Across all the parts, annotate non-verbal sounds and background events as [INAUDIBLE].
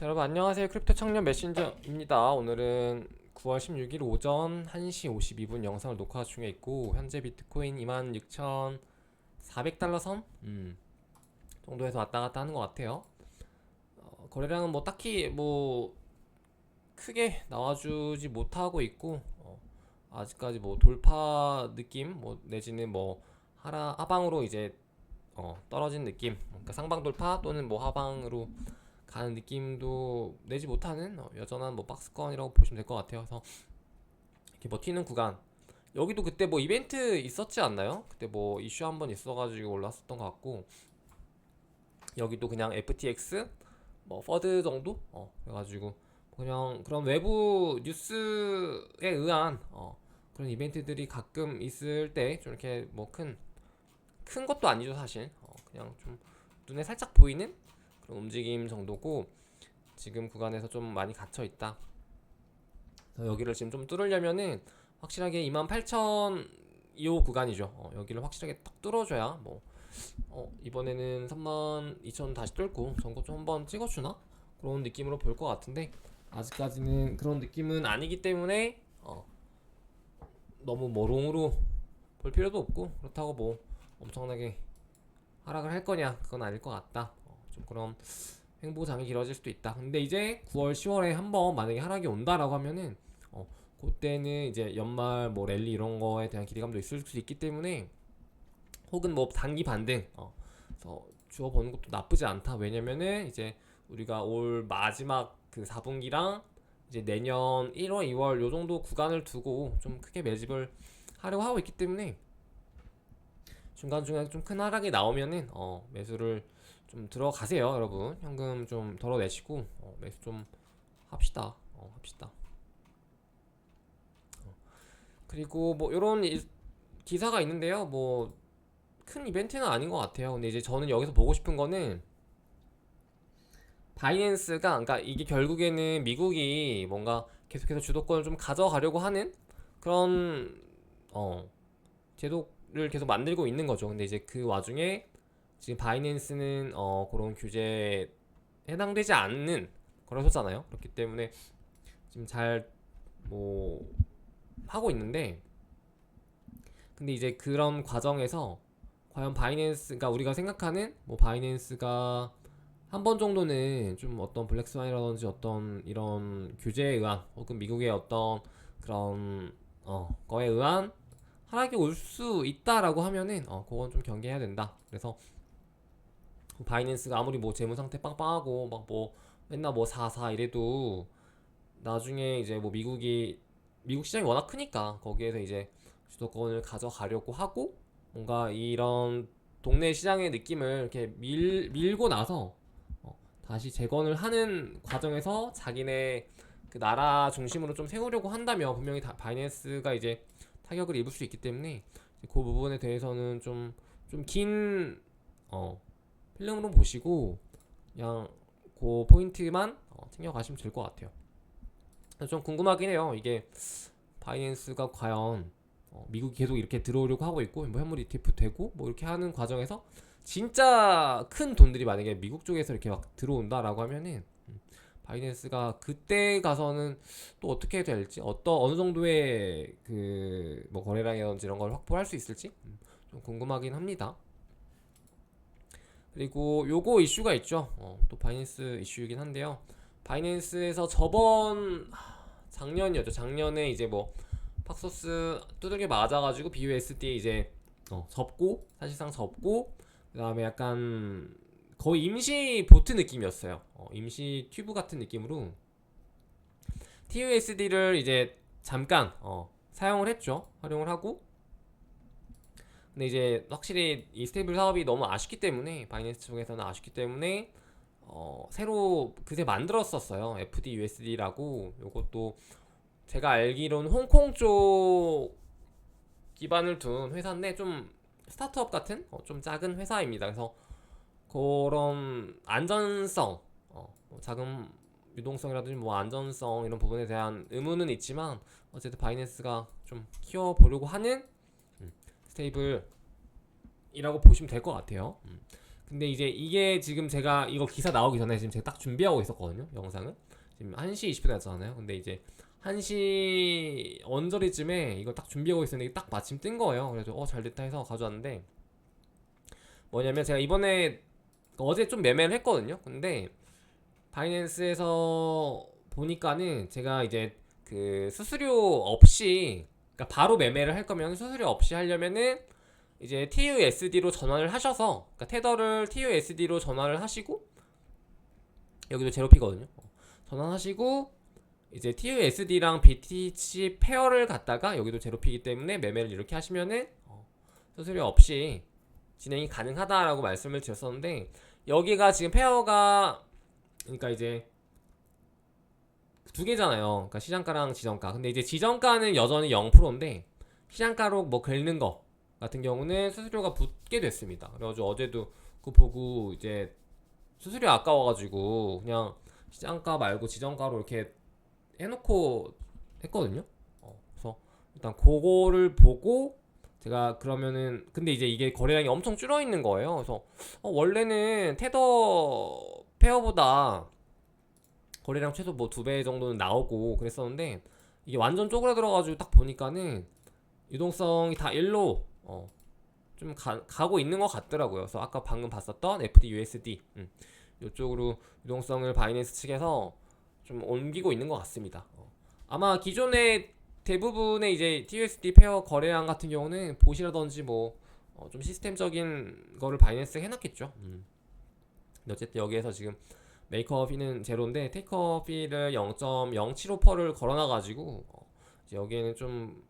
자, 여러분 안녕하세요. 크립토 청년 메신저입니다. 오늘은 9월 16일 오전 1시 52분 영상을 녹화 중에 있고 현재 비트코인 26,400달러 선 음, 정도에서 왔다 갔다 하는 것 같아요. 어, 거래량은 뭐 딱히 뭐 크게 나와주지 못하고 있고 어, 아직까지 뭐 돌파 느낌 뭐 내지는 뭐 하라 하방으로 이제 어, 떨어진 느낌 그러니까 상방 돌파 또는 뭐 하방으로 가는 느낌도 내지 못하는 어, 여전한 뭐 박스권이라고 보시면 될 것 같아요. 그래서 이렇게 버티는 구간. 여기도 그때 뭐 이벤트 있었지 않나요? 그때 뭐 이슈 한 번 있어가지고 올랐었던 것 같고 여기도 그냥 FTX 뭐 퍼드 정도 어 그래가지고 그냥 그런 외부 뉴스에 의한 어 그런 이벤트들이 가끔 있을 때 좀 이렇게 뭐 큰 큰 것도 아니죠 사실 어 그냥 좀 눈에 살짝 보이는 움직임 정도고 지금 구간에서 좀 많이 갇혀 있다. 여기를 지금 좀 뚫으려면은 확실하게 28,000 이호 구간이죠. 어, 여기를 확실하게 딱 뚫어줘야 뭐 어, 이번에는 32,000 다시 뚫고 전고 좀 한번 찍어주나 그런 느낌으로 볼 것 같은데 아직까지는 그런 느낌은 아니기 때문에 어, 너무 머롱으로 볼 필요도 없고 그렇다고 뭐 엄청나게 하락을 할 거냐 그건 아닐 것 같다. 그런 행보장이 길어질 수도 있다. 근데 이제 9월, 10월에 한번 만약에 하락이 온다라고 하면은 어, 그때는 이제 연말 뭐 랠리 이런 거에 대한 기대감도 있을 수 있기 때문에 혹은 뭐 단기 반등 어, 그래서 주어 보는 것도 나쁘지 않다. 왜냐면은 이제 우리가 올 마지막 그 4분기랑 이제 내년 1월, 2월 요 정도 구간을 두고 좀 크게 매집을 하려고 하고 있기 때문에 중간중간 좀 큰 하락이 나오면은 어, 매수를 좀 들어가세요, 여러분. 현금 좀 덜어내시고 어, 매수 좀 합시다. 어, 합시다. 어. 그리고 뭐 이런 기사가 있는데요. 뭐 큰 이벤트는 아닌 것 같아요. 근데 이제 저는 여기서 보고 싶은 거는 바이낸스가 그러니까 이게 결국에는 미국이 뭔가 계속해서 주도권을 좀 가져가려고 하는 그런 어 제도를 계속 만들고 있는 거죠. 근데 이제 그 와중에 지금 바이낸스는 어 그런 규제에 해당되지 않는 거래소잖아요. 그렇기 때문에 지금 잘 뭐 하고 있는데 근데 이제 그런 과정에서 과연 바이낸스가 우리가 생각하는 뭐 바이낸스가 한 번 정도는 좀 어떤 블랙스완이라든지 어떤 이런 규제에 의한 혹은 미국의 어떤 그런 어 거에 의한 하락이 올 수 있다라고 하면은 어 그건 좀 경계해야 된다. 그래서 바이낸스가 아무리 뭐 재무 상태 빵빵하고 막 뭐 맨날 뭐 4사 이래도 나중에 이제 뭐 미국이 미국 시장이 워낙 크니까 거기에서 이제 주도권을 가져가려고 하고 뭔가 이런 동네 시장의 느낌을 이렇게 밀, 밀고 나서 어, 다시 재건을 하는 과정에서 자기네 그 나라 중심으로 좀 세우려고 한다면 분명히 다, 바이낸스가 이제 타격을 입을 수 있기 때문에 그 부분에 대해서는 좀 좀긴 어, 필름으로 보시고 그냥 그 포인트만 어, 챙겨가시면 될 것 같아요. 좀 궁금하긴 해요. 이게 바이낸스가 과연 어, 미국이 계속 이렇게 들어오려고 하고 있고 뭐 현물 ETF 되고 뭐 이렇게 하는 과정에서 진짜 큰 돈들이 만약에 미국 쪽에서 이렇게 막 들어온다라고 하면은 음, 바이낸스가 그때 가서는 또 어떻게 될지 어떤 어느 정도의 그 뭐 거래량이라든지 이런 걸 확보할 수 있을지 음, 좀 궁금하긴 합니다. 그리고 요거 이슈가 있죠. 어, 또 바이낸스 이슈이긴 한데요. 바이낸스에서 저번 하, 작년이었죠. 작년에 이제 뭐 팍소스 두들겨 맞아가지고 BUSD 이제 어, 접고 사실상 접고 그다음에 약간 거의 임시 보트 느낌이었어요. 어, 임시 튜브 같은 느낌으로 TUSD를 이제 잠깐 어, 사용을 했죠. 활용을 하고 근데 이제 확실히 이 스테이블 사업이 너무 아쉽기 때문에 바이낸스 쪽에서는 아쉽기 때문에 어, 새로 그새 만들었었어요. FDUSD라고 요것도 제가 알기로는 홍콩 쪽 기반을 둔 회사인데 좀 스타트업 같은 어, 좀 작은 회사입니다. 그래서 그런 안전성, 어, 뭐 자금 유동성이라든지 뭐 안전성 이런 부분에 대한 의문은 있지만 어쨌든 바이낸스가 좀 키워 보려고 하는 음, 스테이블이라고 보시면 될 것 같아요. 음. 근데 이제 이게 지금 제가 이거 기사 나오기 전에 지금 제가 딱 준비하고 있었거든요. 영상을. 지금 1시 20분 했잖아요. 근데 이제 1시 언저리쯤에 이거 딱 준비하고 있었는데 딱 마침 뜬 거예요. 그래서 어 잘 됐다 해서 가져왔는데 뭐냐면 제가 이번에 어제 좀 매매를 했거든요. 근데 바이낸스에서 보니까는 제가 이제 그 수수료 없이 그러니까 바로 매매를 할 거면 수수료 없이 하려면은 이제 TUSD로 전환을 하셔서 그러니까 테더를 TUSD로 전환을 하시고 여기도 제로피거든요. 어, 전환하시고 이제 TUSD랑 BTC 페어를 갖다가 여기도 제로피기 때문에 매매를 이렇게 하시면은 어, 수수료 없이 진행이 가능하다라고 말씀을 드렸었는데 여기가 지금 페어가 그러니까 이제 두 개잖아요. 그러니까 시장가랑 지정가. 근데 이제 지정가는 여전히 0%인데 시장가로 뭐 긁는 거 같은 경우는 수수료가 붙게 됐습니다. 그래가지고 어제도 그거 보고 이제 수수료 아까워가지고 그냥 시장가 말고 지정가로 이렇게 해놓고 했거든요. 어, 그래서 일단 그거를 보고 제가 그러면은 근데 이제 이게 거래량이 엄청 줄어 있는 거예요. 그래서 어, 원래는 테더 페어보다 거래량 최소 뭐 두 배 정도는 나오고 그랬었는데 이게 완전 쪼그라들어가지고 딱 보니까는 유동성이 다 일로 어, 좀 가, 가고 있는 것 같더라고요. 그래서 아까 방금 봤었던 FDUSD 음, 이쪽으로 유동성을 바이낸스 측에서 좀 옮기고 있는 것 같습니다. 어. 아마 기존의 대부분의 이제 TUSD 페어 거래량 같은 경우는 보시라든지 뭐좀 시스템적인 거를 바이낸스 해놨겠죠. 음. 어쨌든 여기에서 지금 메이크업 피는 제로인데 테이크업 피를 0.075%를 걸어놔가지고 어, 이제 여기에는 좀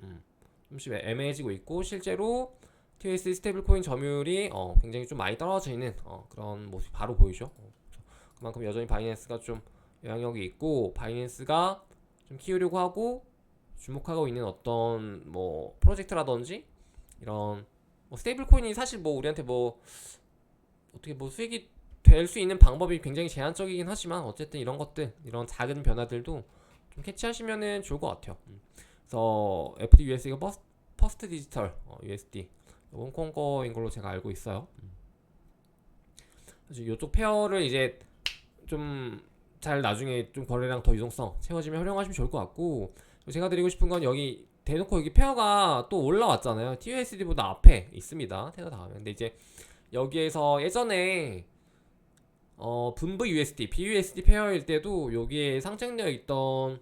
음, 좀씩 애매해지고 있고 실제로 TUSD 스테이블 코인 점유율이 어, 굉장히 좀 많이 떨어져 있는 어, 그런 모습이 바로 보이죠. 어, 그만큼 여전히 바이낸스가 좀 영향력이 있고 바이낸스가 좀 키우려고 하고 주목하고 있는 어떤 뭐 프로젝트라든지 이런 뭐 스테이블 코인이 사실 뭐 우리한테 뭐 어떻게 뭐 수익이 될 수 있는 방법이 굉장히 제한적이긴 하지만 어쨌든 이런 것들 이런 작은 변화들도 좀 캐치하시면은 좋을 것 같아요. 음. 그래서 FDUSD가 퍼스, 퍼스트 디지털 어, USD 홍콩 거인 걸로 제가 알고 있어요. 음. 그래서 이쪽 페어를 이제 좀 잘 나중에 좀 거래량 더 유동성 채워지면 활용하시면 좋을 것 같고 제가 드리고 싶은 건 여기 대놓고 여기 페어가 또 올라왔잖아요. TUSD보다 앞에 있습니다. 테더 다음에 근데 이제 여기에서 예전에 어 분부 USD, BUSD 페어일 때도 여기에 상장되어 있던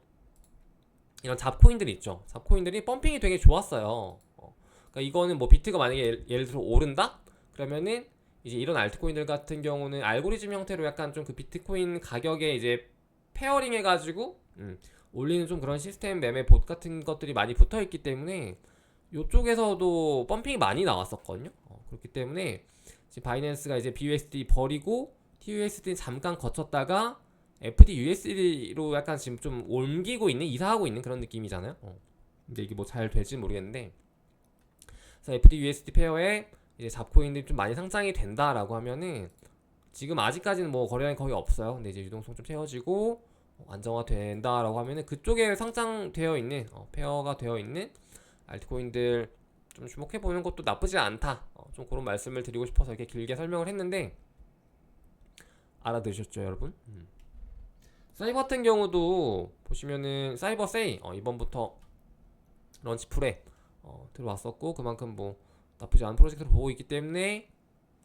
이런 잡코인들이 있죠. 잡코인들이 펌핑이 되게 좋았어요. 어, 그러니까 이거는 뭐 비트가 만약에 예를, 예를 들어 오른다? 그러면은 이제 이런 알트코인들 같은 경우는 알고리즘 형태로 약간 좀 그 비트코인 가격에 이제 페어링 해가지고 음, 올리는 좀 그런 시스템 매매 봇 같은 것들이 많이 붙어 있기 때문에 이쪽에서도 펌핑이 많이 나왔었거든요. 어, 그렇기 때문에 지금 바이낸스가 이제 BUSD 버리고 TUSD 잠깐 거쳤다가 FDUSD로 약간 지금 좀 옮기고 있는 이사하고 있는 그런 느낌이잖아요. 어. 근데 이게 뭐 잘 될지 는 모르겠는데 그래서 FDUSD 페어에 이제 잡코인들이 좀 많이 상장이 된다라고 하면은 지금 아직까지는 뭐 거래량이 거의 없어요. 근데 이제 유동성 좀 채워지고 안정화된다라고 하면은 그쪽에 상장되어 있는 어, 페어가 되어 있는 알트코인들 좀 주목해 보는 것도 나쁘지 않다. 어, 좀 그런 말씀을 드리고 싶어서 이렇게 길게 설명을 했는데 알아들으셨죠, 여러분? 음. 사이버 같은 경우도 보시면은 사이버 세이 어, 이번부터 런치 풀에 어, 들어왔었고 그만큼 뭐 나쁘지 않은 프로젝트를 보고 있기 때문에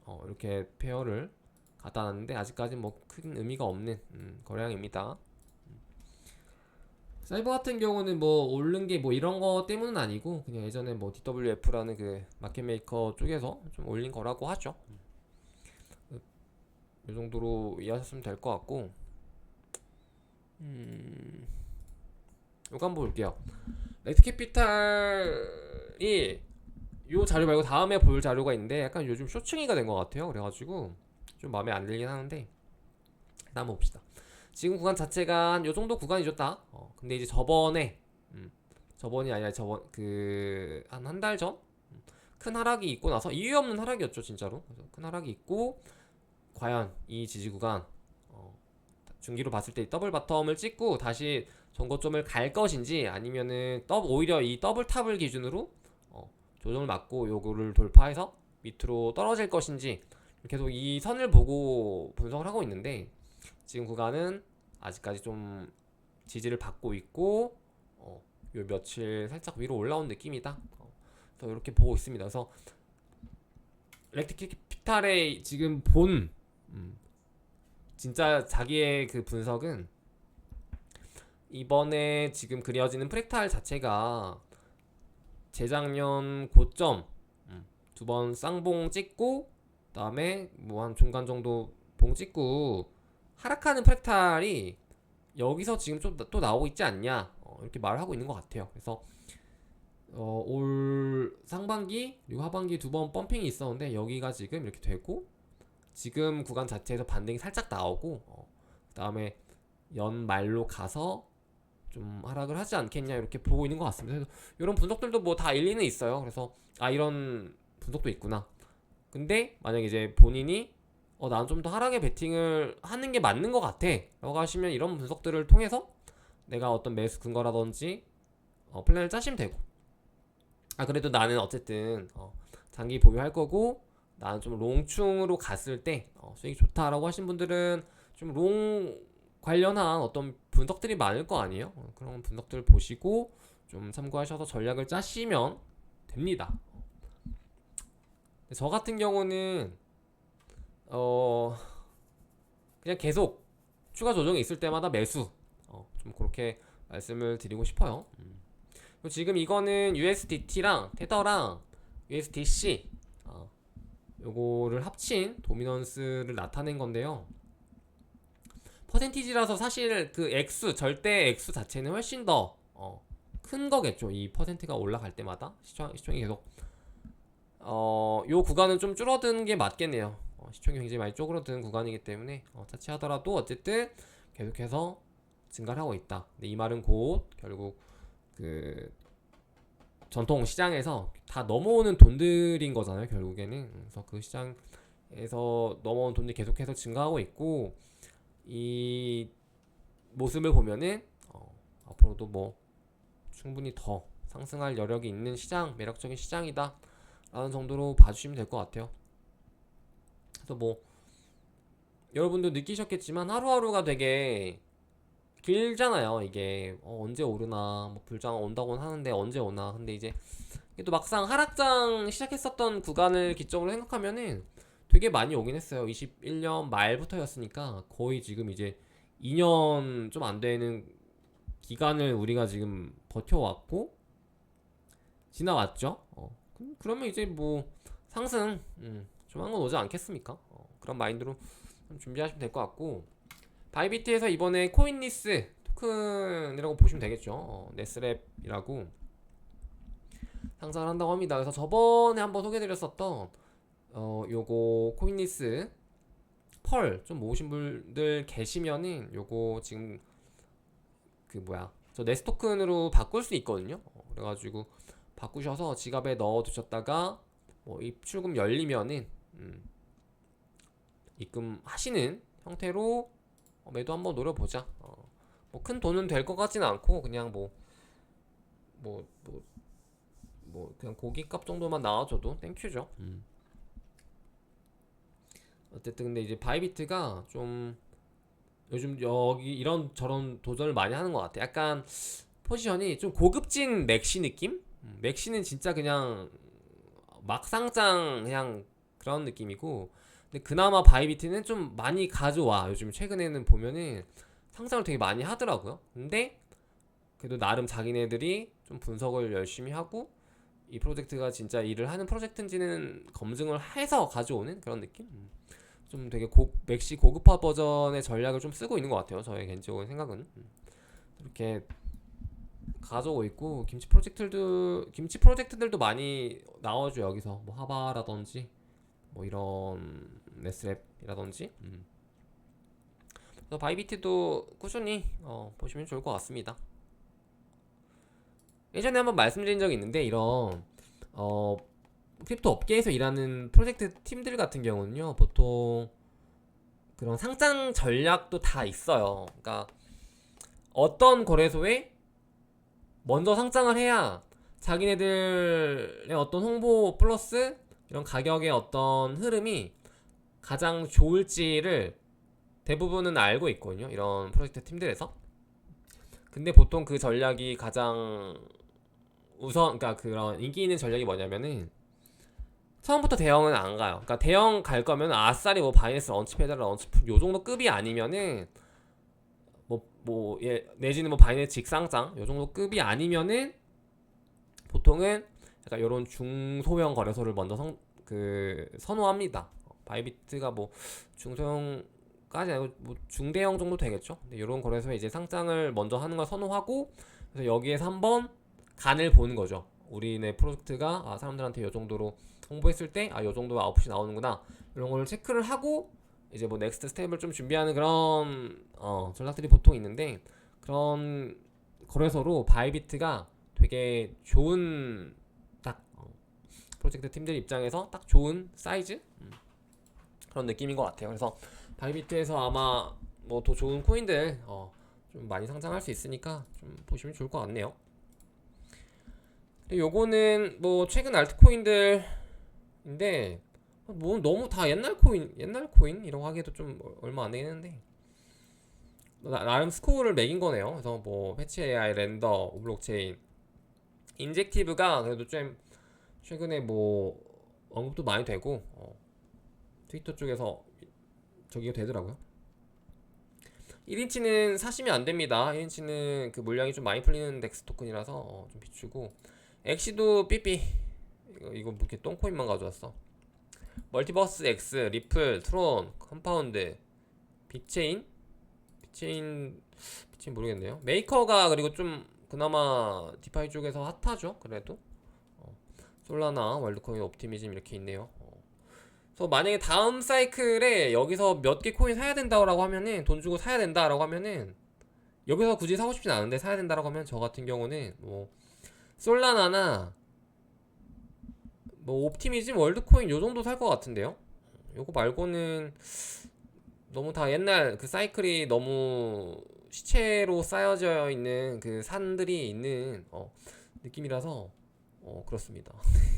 어, 이렇게 페어를 갖다 놨는데 아직까지 뭐 큰 의미가 없는 음, 거래량입니다. 음. 사이버 같은 경우는 뭐 오른 게 뭐 이런 거 때문은 아니고 그냥 예전에 뭐 DWF라는 그 마켓 메이커 쪽에서 좀 올린 거라고 하죠. 음. 이 정도로 이해하셨으면 될 것 같고 음, 이거 한번 볼게요. 렉트 캐피탈이 요 자료 말고 다음에 볼 자료가 있는데 약간 요즘 쇼층이가 된 것 같아요. 그래가지고 좀 마음에 안 들긴 하는데 한번 봅시다. 지금 구간 자체가 한 요 정도 구간이죠, 딱. 어, 근데 이제 저번에 음, 저번이 아니라 저번 그 한 한 달 전 큰 하락이 있고 나서 이유 없는 하락이었죠, 진짜로. 큰 하락이 있고 과연 이 지지 구간 어, 중기로 봤을 때 더블 바텀을 찍고 다시 전고점을 갈 것인지 아니면은 더블 오히려 이 더블 탑을 기준으로 어, 조정을 맞고 요거를 돌파해서 밑으로 떨어질 것인지 계속 이 선을 보고 분석을 하고 있는데 지금 구간은 아직까지 좀 지지를 받고 있고 어, 요 며칠 살짝 위로 올라온 느낌이다. 어, 그래서 이렇게 보고 있습니다. 그래서 렉트키피탈의 지금 본 음, 진짜 자기의 그 분석은 이번에 지금 그려지는 프랙탈 자체가 재작년 고점 두번 쌍봉 찍고 그다음에 뭐 한 중간 정도 봉 찍고 하락하는 프랙탈이 여기서 지금 좀 또 나오고 있지 않냐 어, 이렇게 말을 하고 있는 것 같아요. 그래서 어, 올 상반기 그리고 하반기 두 번 펌핑이 있었는데 여기가 지금 이렇게 되고 지금 구간 자체에서 반등이 살짝 나오고 어, 그다음에 연말로 가서 좀 하락을 하지 않겠냐 이렇게 보고 있는 것 같습니다. 그래서 이런 분석들도 뭐 다 일리는 있어요. 그래서 아 이런 분석도 있구나. 근데 만약에 이제 본인이 어 나는 좀 더 하락에 베팅을 하는 게 맞는 것 같아 라고 하시면 이런 분석들을 통해서 내가 어떤 매수 근거라든지 어, 플랜을 짜시면 되고 아 그래도 나는 어쨌든 어, 장기 보유할 거고 나는 좀 롱충으로 갔을 때 어, 수익이 좋다라고 하신 분들은 좀 롱 관련한 어떤 분석들이 많을 거 아니에요 어, 그런 분석들 을 보시고 좀 참고하셔서 전략을 짜시면 됩니다 저 같은 경우는 어 그냥 계속 추가 조정이 있을 때마다 매수 어, 좀 그렇게 말씀을 드리고 싶어요. 음. 지금 이거는 USDT랑 테더랑 USDC 어, 요거를 합친 도미넌스를 나타낸 건데요. 퍼센티지라서 사실 그 액수 절대 액수 자체는 훨씬 더 어, 큰 거겠죠. 이 퍼센트가 올라갈 때마다 시총, 시총이 계속 어, 요 구간은 좀 줄어드는 게 맞겠네요. 어, 시총이 굉장히 많이 쪼그러드는 구간이기 때문에 어, 자칫하더라도 어쨌든 계속해서 증가를 하고 있다. 근데 이 말은 곧 결국 그 전통 시장에서 다 넘어오는 돈들인 거잖아요. 결국에는 그래서 그 시장에서 넘어온 돈들이 계속해서 증가하고 있고 이 모습을 보면은 어, 앞으로도 뭐 충분히 더 상승할 여력이 있는 시장, 매력적인 시장이다. 라는 정도로 봐주시면 될 것 같아요. 그래서 뭐 여러분도 느끼셨겠지만 하루하루가 되게 길잖아요. 이게 어, 언제 오르나 뭐 불장 온다고는 하는데 언제 오나. 근데 이제 또 막상 하락장 시작했었던 구간을 기점으로 생각하면은 되게 많이 오긴 했어요. 21년 말부터였으니까 거의 지금 이제 2년 좀 안 되는 기간을 우리가 지금 버텨왔고 지나왔죠. 어. 그- 그러면 이제 뭐 상승 음, 조만간 오지 않겠습니까? 어, 그런 마인드로 좀 준비하시면 될 것 같고 바이비트에서 이번에 코인리스 토큰이라고 보시면 되겠죠. 어, 네스랩이라고 상장을 한다고 합니다. 그래서 저번에 한번 소개드렸었던 어 요거 코인리스 펄 좀 모으신 분들 계시면은 요거 지금 그 뭐야 저 네스토큰으로 바꿀 수 있거든요. 어, 그래가지고 바꾸셔서 지갑에 넣어 두셨다가 뭐 입출금 열리면은 음, 입금하시는 형태로 어, 매도 한번 노려보자. 어, 뭐큰 돈은 될 것 같지는 않고 그냥 뭐 뭐 뭐 뭐 그냥 고기값 정도만 나와줘도 땡큐죠. 음. 어쨌든 근데 이제 바이비트가 좀 요즘 여기 이런 저런 도전을 많이 하는 것 같아. 약간 포지션이 좀 고급진 맥시 느낌? 음, 맥시는 진짜 그냥 막상장 그냥 그런 느낌이고 근데 그나마 바이비트는 좀 많이 가져와. 요즘 최근에는 보면은 상장을 되게 많이 하더라고요. 근데 그래도 나름 자기네들이 좀 분석을 열심히 하고 이 프로젝트가 진짜 일을 하는 프로젝트인지는 검증을 해서 가져오는 그런 느낌? 음. 좀 되게 고, 맥시 고급화 버전의 전략을 좀 쓰고 있는 것 같아요. 저의 개인적인 생각은. 음. 이렇게 가져오고 있고 김치 프로젝트들도 김치 프로젝트들도 많이 나와줘 여기서. 뭐 하바라든지 뭐 이런 네스랩이라든지 음. 바이비트도 꾸준히 어, 보시면 좋을 것 같습니다. 예전에 한번 말씀드린 적이 있는데 이런 어, 크립토 업계에서 일하는 프로젝트 팀들 같은 경우는요 보통 그런 상장 전략도 다 있어요. 그러니까 어떤 거래소에 먼저 상장을 해야 자기네들의 어떤 홍보 플러스 이런 가격의 어떤 흐름이 가장 좋을지를 대부분은 알고 있거든요. 이런 프로젝트 팀들에서. 근데 보통 그 전략이 가장 우선 그러니까 그런 인기 있는 전략이 뭐냐면은 처음부터 대형은 안 가요. 그러니까 대형 갈 거면 아싸리 뭐 바이낸스 런치패드 런치풀 요 정도 급이 아니면은 뭐 예, 내지는 뭐 바이낸스 직상장 요 정도 급이 아니면은 보통은 약간 요런 중소형 거래소를 먼저 성, 그 선호합니다. 바이비트가 뭐 중소형 까지 아니고 뭐 중대형 정도 되겠죠. 근데 요런 거래소에 이제 상장을 먼저 하는 걸 선호하고 그래서 여기에서 한번 간을 보는 거죠. 우리네 프로젝트가 아, 사람들한테 요 정도로 홍보했을 때아요 정도 아웃풋이 나오는구나 이런 걸 체크를 하고 이제 뭐 넥스트 스텝을 좀 준비하는 그런 어, 전략들이 보통 있는데 그런 거래소로 바이비트가 되게 좋은 딱 어, 프로젝트 팀들 입장에서 딱 좋은 사이즈 음, 그런 느낌인 것 같아요. 그래서 바이비트에서 아마 뭐 더 좋은 코인들 어, 좀 많이 상장할 수 있으니까 좀 보시면 좋을 것 같네요. 요거는 뭐 최근 알트코인들인데 뭐 너무 다 옛날 코인 옛날 코인이라고 하기에도 좀 얼마 안 되겠는데 나, 나름 스코어를 매긴 거네요. 그래서 뭐 패치 AI, 렌더, 블록체인, 인젝티브가 그래도 좀 최근에 뭐 언급도 많이 되고 어, 트위터 쪽에서 저기가 되더라고요. 1인치는 사시면 안 됩니다. 1인치는 그 물량이 좀 많이 풀리는 덱스 토큰이라서 어, 좀 비추고 엑시도 삐삐 이거 이거 뭐 이렇게 똥코인만 가져왔어. 멀티버스 X, 리플, 트론, 컴파운드, 빅체인, 빅체인, 빅체인 모르겠네요. 메이커가 그리고 좀 그나마 디파이 쪽에서 핫하죠. 그래도 어, 솔라나, 월드코인, 옵티미즘 이렇게 있네요. 어. 그래서 만약에 다음 사이클에 여기서 몇 개 코인 사야 된다고 하면은 돈 주고 사야 된다라고 하면은 여기서 굳이 사고 싶진 않은데 사야 된다라고 하면 저 같은 경우는 뭐 솔라나나 뭐 옵티미즘 월드코인 요 정도 살 것 같은데요. 요거 말고는 너무 다 옛날 그 사이클이 너무 시체로 쌓여져 있는 그 산들이 있는 어, 느낌이라서 어, 그렇습니다. [LAUGHS]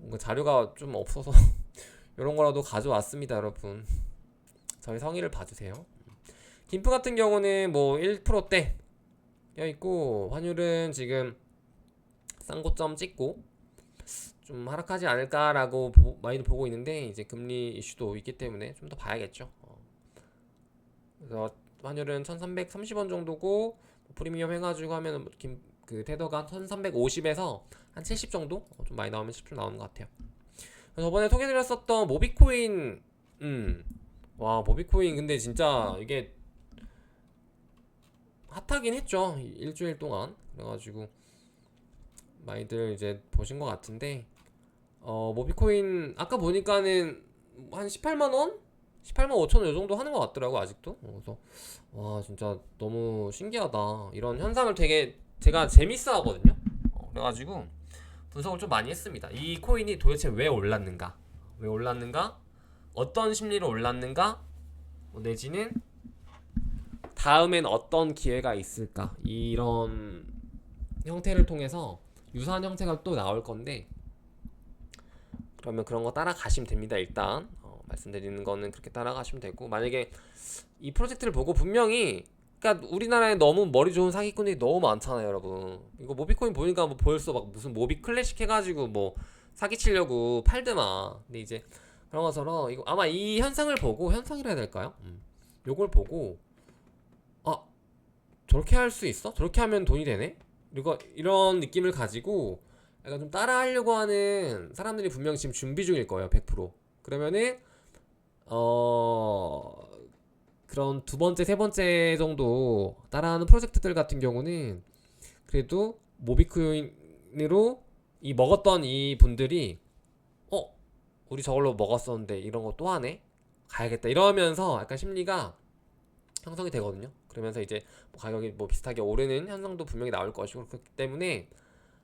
뭔가 자료가 좀 없어서 [LAUGHS] 이런 거라도 가져왔습니다, 여러분. 저희 성의를 봐주세요. 김프 같은 경우는 뭐 1%대 여 있고 환율은 지금 싼 고점 찍고 좀 하락하지 않을까라고 보, 많이들 보고 있는데 이제 금리 이슈도 있기 때문에 좀 더 봐야겠죠. 어. 그래서 환율은 1,330원 정도고 뭐 프리미엄 해가지고 하면 김, 그 테더가 1,350에서 한 70 정도 어, 좀 많이 나오면 10% 나오는 것 같아요. 저번에 소개드렸었던 모비코인, 음, 와 모비코인 근데 진짜 이게 핫하긴 했죠 일주일 동안 그래가지고 많이들 이제 보신 것 같은데 어 모비코인 아까 보니까는 한 18만 원, 18만 5천 원요 정도 하는 것 같더라고 아직도. 어, 그래서 와 진짜 너무 신기하다. 이런 현상을 되게 제가 재밌어 하거든요. 어, 그래가지고 분석을 좀 많이 했습니다. 이 코인이 도대체 왜 올랐는가? 왜 올랐는가? 어떤 심리로 올랐는가? 뭐 내지는 다음엔 어떤 기회가 있을까? 이런 형태를 통해서 유사한 형태가 또 나올 건데 그러면 그런 거 따라가시면 됩니다. 일단 어, 말씀드리는 거는 그렇게 따라가시면 되고 만약에 이 프로젝트를 보고 분명히 그러니까 우리나라에 너무 머리 좋은 사기꾼들이 너무 많잖아요, 여러분. 이거 모비코인 보니까 뭐 벌써 막 무슨 모비 클래식 해가지고 뭐 사기치려고 팔드마. 근데 이제 그런 것처럼 이거 아마 이 현상을 보고 현상이라 해야 될까요? 음. 요걸 보고 아 저렇게 할 수 있어? 저렇게 하면 돈이 되네? 그리고 이런 느낌을 가지고 약간 좀 따라하려고 하는 사람들이 분명 지금 준비 중일 거예요. 100%. 그러면은 어 그런 두 번째, 세 번째 정도 따라하는 프로젝트들 같은 경우는 그래도 모비코인으로 이 먹었던 이 분들이 어 우리 저걸로 먹었었는데 이런 거 또 하네 가야겠다 이러면서 약간 심리가 형성이 되거든요. 그러면서 이제 뭐 가격이 뭐 비슷하게 오르는 현상도 분명히 나올 것이고 그렇기 때문에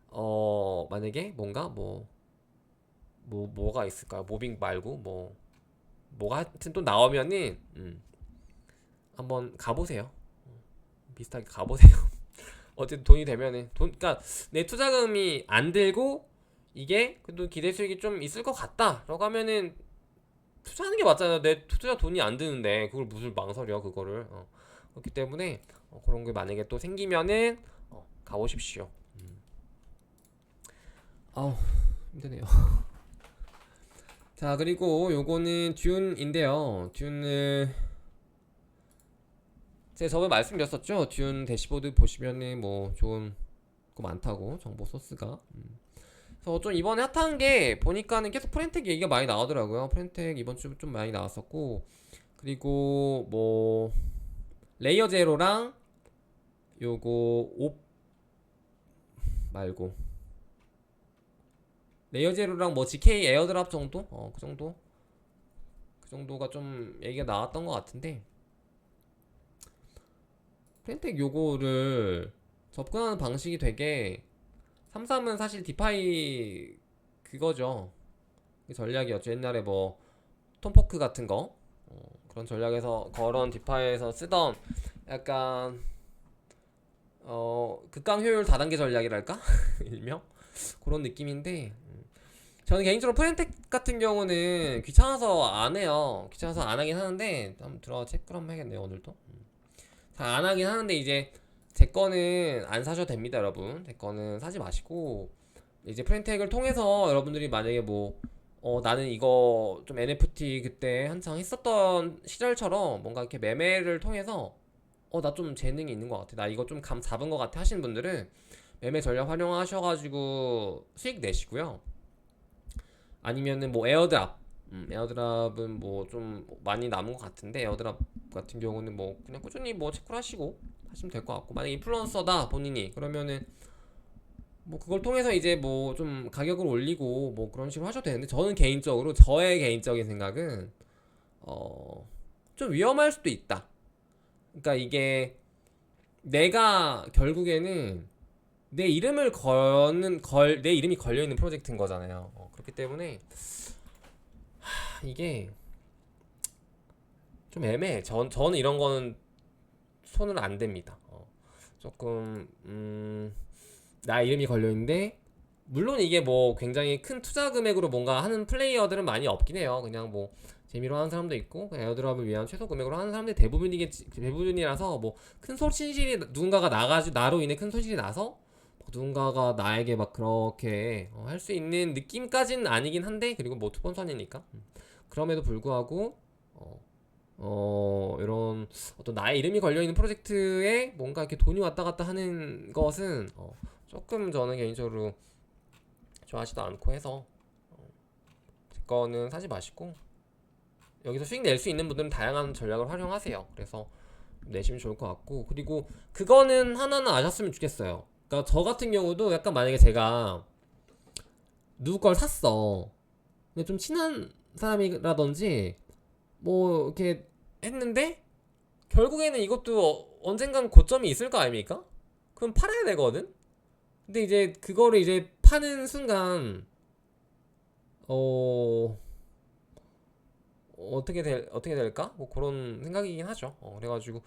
어 만약에 뭔가 뭐뭐 뭐 가 있을까요? 모빙 말고 뭐 뭐가 하여튼 또 나오면은 음, 한번 가보세요. 비슷하게 가보세요. [LAUGHS] 어쨌든 돈이 되면은 돈, 그러니까 내 투자금이 안 들고 이게 그래도 기대 수익이 좀 있을 것 같다라고 하면은 투자하는 게 맞잖아요. 내 투자 돈이 안 드는데 그걸 무슨 망설여 그거를. 어. 그렇기 때문에 어, 그런 게 만약에 또 생기면은 어, 가보십시오. 음. 아우 힘드네요. [LAUGHS] 자 그리고 요거는 듀운인데요. 듀운은 제가 저번에 말씀드렸었죠. 듀운 대시보드 보시면은 뭐 좋은 거 많다고 정보 소스가. 음. 그래서 좀 이번에 핫한 게 보니까는 계속 프렌텍 얘기가 많이 나오더라고요. 프렌텍 이번 주 좀 많이 나왔었고 그리고 뭐 레이어 제로랑 요거 옵 말고 레이어 제로랑 뭐 GK 에어드랍 정도? 어, 그 정도? 그 정도가 좀 얘기가 나왔던 것 같은데 프렌텍 요거를 접근하는 방식이 되게 삼삼은 사실 디파이 그거죠. 그 전략이었죠. 옛날에 뭐 톰포크 같은 거 어, 그런 전략에서 그런 디파이에서 쓰던 약간 어 극강 효율 다단계 전략이랄까 [LAUGHS] 일명 그런 느낌인데 음. 저는 개인적으로 프렌텍 같은 경우는 귀찮아서 안 해요. 귀찮아서 안 하긴 하는데 한번 들어가 체크를 한번 해야겠네요 오늘도. 음. 잘안 하긴 하는데 이제 제 거는 안 사셔도 됩니다, 여러분. 제 거는 사지 마시고 이제 프렌텍을 통해서 여러분들이 만약에 뭐 어, 나는 이거 좀 NFT 그때 한창 했었던 시절처럼 뭔가 이렇게 매매를 통해서 어, 나 좀 재능이 있는 것 같아. 나 이거 좀 감 잡은 것 같아 하시는 분들은 매매 전략 활용하셔가지고 수익 내시고요. 아니면은 뭐 에어드랍. 음, 에어드랍은 뭐 좀 많이 남은 것 같은데 에어드랍 같은 경우는 뭐 그냥 꾸준히 뭐 체크를 하시고 하시면 될 것 같고 만약 인플루언서다 본인이 그러면은 뭐 그걸 통해서 이제 뭐 좀 가격을 올리고 뭐 그런 식으로 하셔도 되는데 저는 개인적으로 저의 개인적인 생각은 어 좀 위험할 수도 있다. 그러니까 이게 내가 결국에는 내 이름을 거는 걸 내 이름이 걸려 있는 프로젝트인 거잖아요. 어, 그렇기 때문에 하, 이게 좀 애매해. 전 저는 이런 거는 손은 안 댑니다. 어, 조금 음, 나 이름이 걸려 있는데 물론 이게 뭐 굉장히 큰 투자 금액으로 뭔가 하는 플레이어들은 많이 없긴 해요. 그냥 뭐 재미로 하는 사람도 있고 에어드랍을 위한 최소 금액으로 하는 사람들이 대부분이게 대부분이라서 뭐 큰 손실이 누군가가 나가지 나로 인해 큰 손실이 나서 뭐 누군가가 나에게 막 그렇게 어, 할수 있는 느낌까지는 아니긴 한데 그리고 뭐 투본선이니까 음. 그럼에도 불구하고 어, 어 이런 어떤 나의 이름이 걸려 있는 프로젝트에 뭔가 이렇게 돈이 왔다 갔다 하는 것은 어, 조금 저는 개인적으로 좋아하지도 않고 해서 어, 제 거는 사지 마시고 여기서 수익 낼 수 있는 분들은 다양한 전략을 활용하세요. 그래서 내시면 좋을 것 같고 그리고 그거는 하나는 아셨으면 좋겠어요. 그러니까 저 같은 경우도 약간 만약에 제가 누구 걸 샀어. 근데 좀 친한 사람이라든지 뭐 이렇게 했는데 결국에는 이것도 어- 언젠간 고점이 있을 거 아닙니까? 그럼 팔아야 되거든. 근데 이제 그거를 이제 파는 순간 어 어떻게 될 어떻게 될까? 뭐 그런 생각이긴 하죠. 어, 그래가지고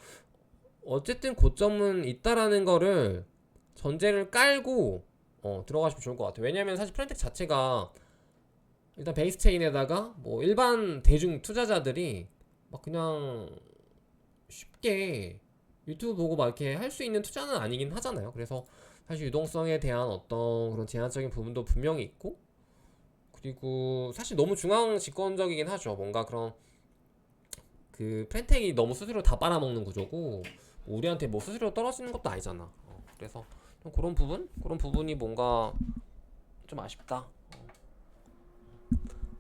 어쨌든 고점은 있다라는 거를 전제를 깔고 어, 들어가시면 좋을 것 같아요. 왜냐면 사실 프렌텍 자체가 일단 베이스 체인에다가 뭐 일반 대중 투자자들이 막 그냥 쉽게 유튜브 보고 막 이렇게 할 수 있는 투자는 아니긴 하잖아요. 그래서 사실 유동성에 대한 어떤 그런 제한적인 부분도 분명히 있고 그리고 사실 너무 중앙 집권적이긴 하죠. 뭔가 그런 그 펜텍이 너무 수수료 다 빨아먹는 구조고 뭐 우리한테 뭐 수수료 떨어지는 것도 아니잖아. 어, 그래서 좀 그런 부분 그런 부분이 뭔가 좀 아쉽다.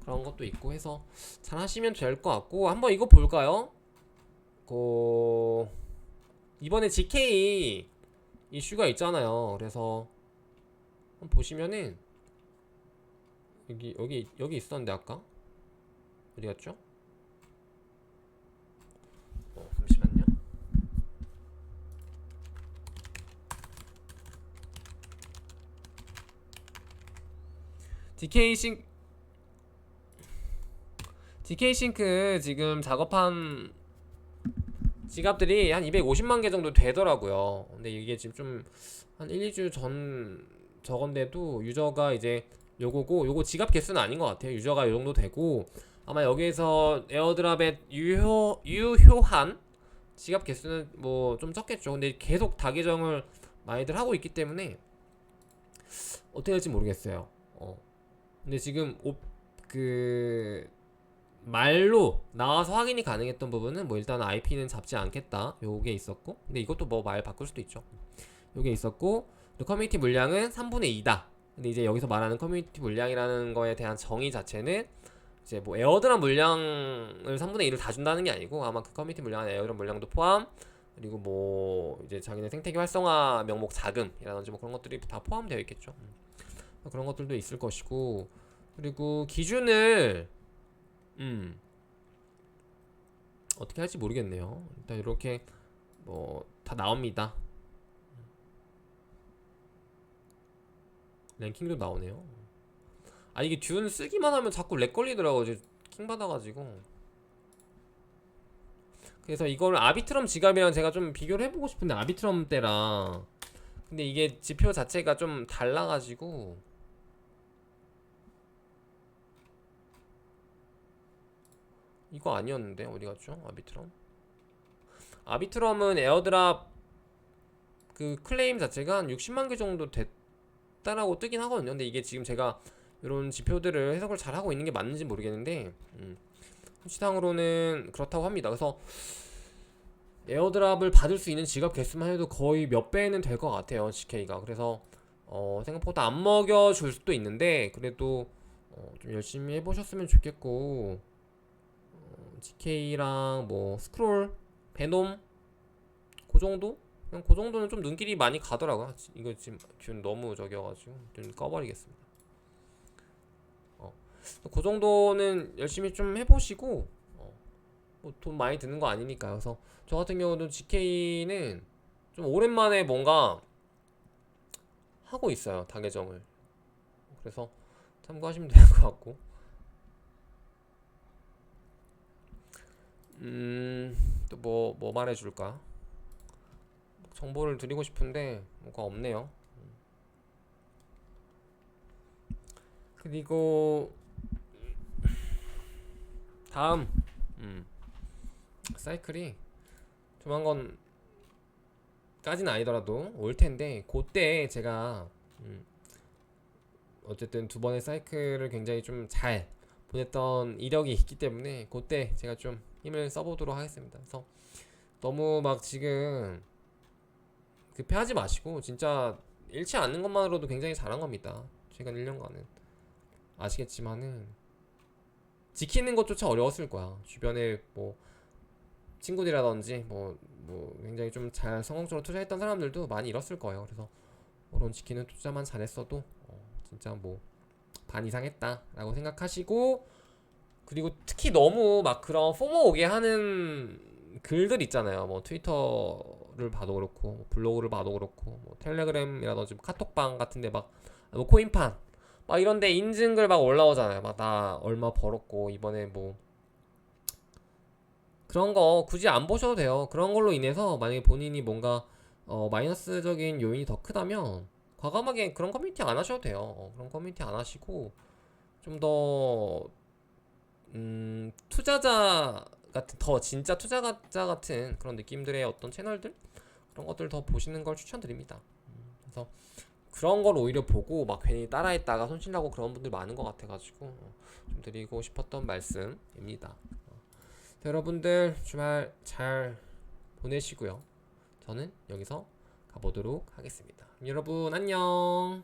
어. 그런 것도 있고 해서 잘 하시면 될 것 같고 한번 이거 볼까요? 그 이번에 GK 이슈가 있잖아요. 그래서 한번 보시면은 여기 여기 여기 있었는데 아까 어디 갔죠? 어, 잠시만요. DK 싱 DK 싱크 지금 작업한 지갑들이 한 250만 개 정도 되더라고요. 근데 이게 지금 좀 한 1, 2주 전 저건데도 유저가 이제 요거고 요거 지갑 개수는 아닌 것 같아요. 유저가 요 정도 되고 아마 여기에서 에어드랍의 유효 유효한 지갑 개수는 뭐 좀 적겠죠. 근데 계속 다 계정을 많이들 하고 있기 때문에 어떻게 될지 모르겠어요. 어. 근데 지금 오, 그 말로 나와서 확인이 가능했던 부분은 뭐 일단 IP는 잡지 않겠다. 요게 있었고. 근데 이것도 뭐 말 바꿀 수도 있죠. 요게 있었고 커뮤니티 물량은 3분의 2다. 근데 이제 여기서 말하는 커뮤니티 물량이라는 거에 대한 정의 자체는 이제 뭐 에어드랍 물량을 3분의 1을 다 준다는 게 아니고 아마 그 커뮤니티 물량 안에 에어드랍 물량도 포함 그리고 뭐 이제 자기네 생태계 활성화 명목 자금이라든지 뭐 그런 것들이 다 포함되어 있겠죠. 음. 그런 것들도 있을 것이고 그리고 기준을 음 어떻게 할지 모르겠네요. 일단 이렇게 뭐 다 나옵니다. 랭킹도 나오네요. 아 이게 듀는 쓰기만 하면 자꾸 렉 걸리더라고 킹 받아가지고 그래서 이걸 아비트럼 지갑이랑 제가 좀 비교를 해보고 싶은데 아비트럼 때랑 근데 이게 지표 자체가 좀 달라가지고 이거 아니었는데 어디 갔죠 아비트럼 아비트럼은 에어드랍 그 클레임 자체가 한 60만 개 정도 됐다라고 뜨긴 하거든요 근데 이게 지금 제가 이런 지표들을 해석을 잘 하고 있는 게 맞는지 모르겠는데 음. 시상으로는 그렇다고 합니다. 그래서 에어드랍을 받을 수 있는 지갑 개수만 해도 거의 몇 배는 될 것 같아요. GK가 그래서 어, 생각보다 안 먹여줄 수도 있는데 그래도 어, 좀 열심히 해보셨으면 좋겠고 어, GK랑 뭐 스크롤, 베놈 그 정도? 그냥 그 정도는 좀 눈길이 많이 가더라고요. 이거 지금 균 너무 저기여가지고 균 꺼버리겠습니다. 그 정도는 열심히 좀 해보시고 어, 뭐돈 많이 드는 거 아니니까 그래서 저 같은 경우도 GK는 좀 오랜만에 뭔가 하고 있어요 다계정을 그래서 참고하시면 될 것 같고 음또 뭐 뭐 말해줄까 정보를 드리고 싶은데 뭐가 없네요 그리고 다음 음. 사이클이 조만간 까지는 아니더라도 올 텐데 그때 제가 음. 어쨌든 두 번의 사이클을 굉장히 좀 잘 보냈던 이력이 있기 때문에 그때 제가 좀 힘을 써보도록 하겠습니다. 그래서 너무 막 지금 급해하지 마시고 진짜 잃지 않는 것만으로도 굉장히 잘한 겁니다. 최근 1년간은 아시겠지만은 지키는 것조차 어려웠을 거야. 주변에 뭐 친구들이라든지 뭐, 뭐 굉장히 좀 잘 성공적으로 투자했던 사람들도 많이 잃었을 거예요. 그래서 그런 지키는 투자만 잘했어도 어, 진짜 뭐 반 이상 했다라고 생각하시고 그리고 특히 너무 막 그런 포모 오게 하는 글들 있잖아요. 뭐 트위터를 봐도 그렇고 뭐 블로그를 봐도 그렇고 뭐 텔레그램이라든지 뭐 카톡방 같은데 막 뭐 코인판 막 이런데 인증글 막 올라오잖아요. 막 나 얼마 벌었고 이번에 뭐 그런 거 굳이 안 보셔도 돼요. 그런 걸로 인해서 만약에 본인이 뭔가 어, 마이너스적인 요인이 더 크다면 과감하게 그런 커뮤니티 안 하셔도 돼요. 어, 그런 커뮤니티 안 하시고 좀 더 음, 투자자 같은 더 진짜 투자자 같은 그런 느낌들의 어떤 채널들 그런 것들 더 보시는 걸 추천드립니다. 음, 그래서 그런 걸 오히려 보고 막 괜히 따라했다가 손실나고 그런 분들 많은 것 같아가지고 어, 좀 드리고 싶었던 말씀입니다. 어, 여러분들 주말 잘 보내시고요. 저는 여기서 가보도록 하겠습니다. 여러분 안녕.